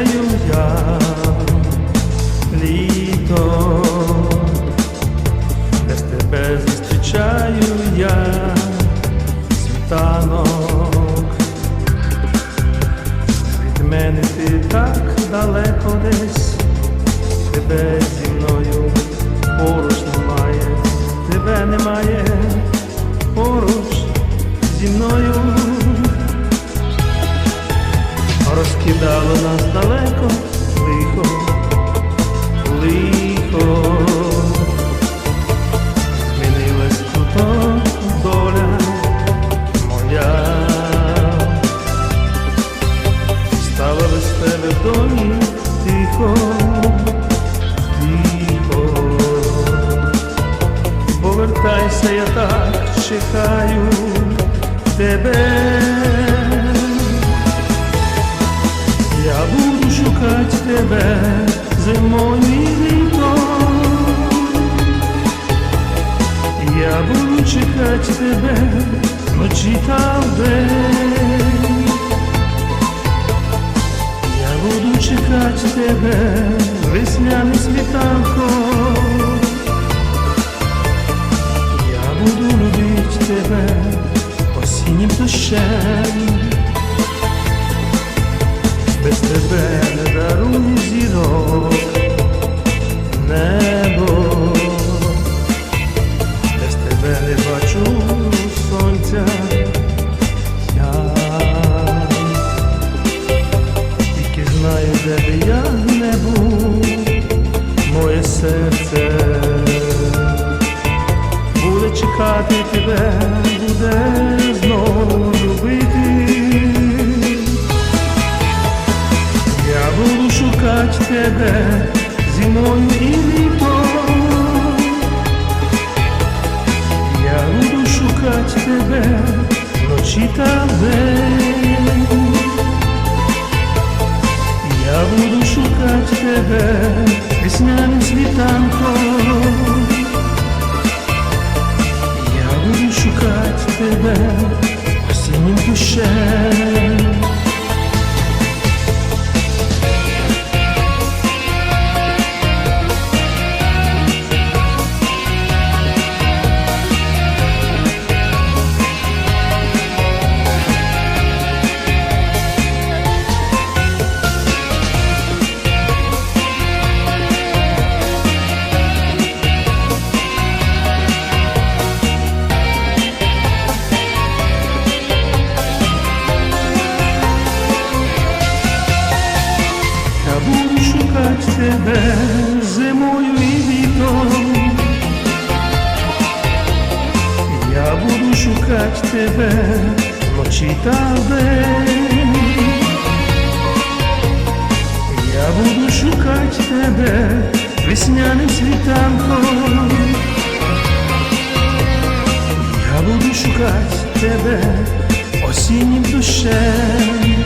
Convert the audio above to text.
знаю я. Літо, без тебе зустрічаю я. Світанок, від мене ти так далеко десь, тебе зі мною поруч немає, тебе немає. Поруч зі мною. Розкидало нас далеко лихо, лихо. Змінилась круто доля моя, стала без тебе в домі тихо, тихо. Повертайся, я так чекаю тебе. Тебе зимою і літом. Я буду чекати тебе вночі та вдень. Я буду чекати тебе весняним світанком. Де я не був, моє серце буде чекати тебе, буде знову любити. Я буду шукати тебе зимою і літом. Тебе весняним світанком. Я буду шукати тебе осіннім душем. Буду шукати тебе вночі та вдень. Я буду шукати тебе весняним світанком. Я буду шукати тебе осіннім душем.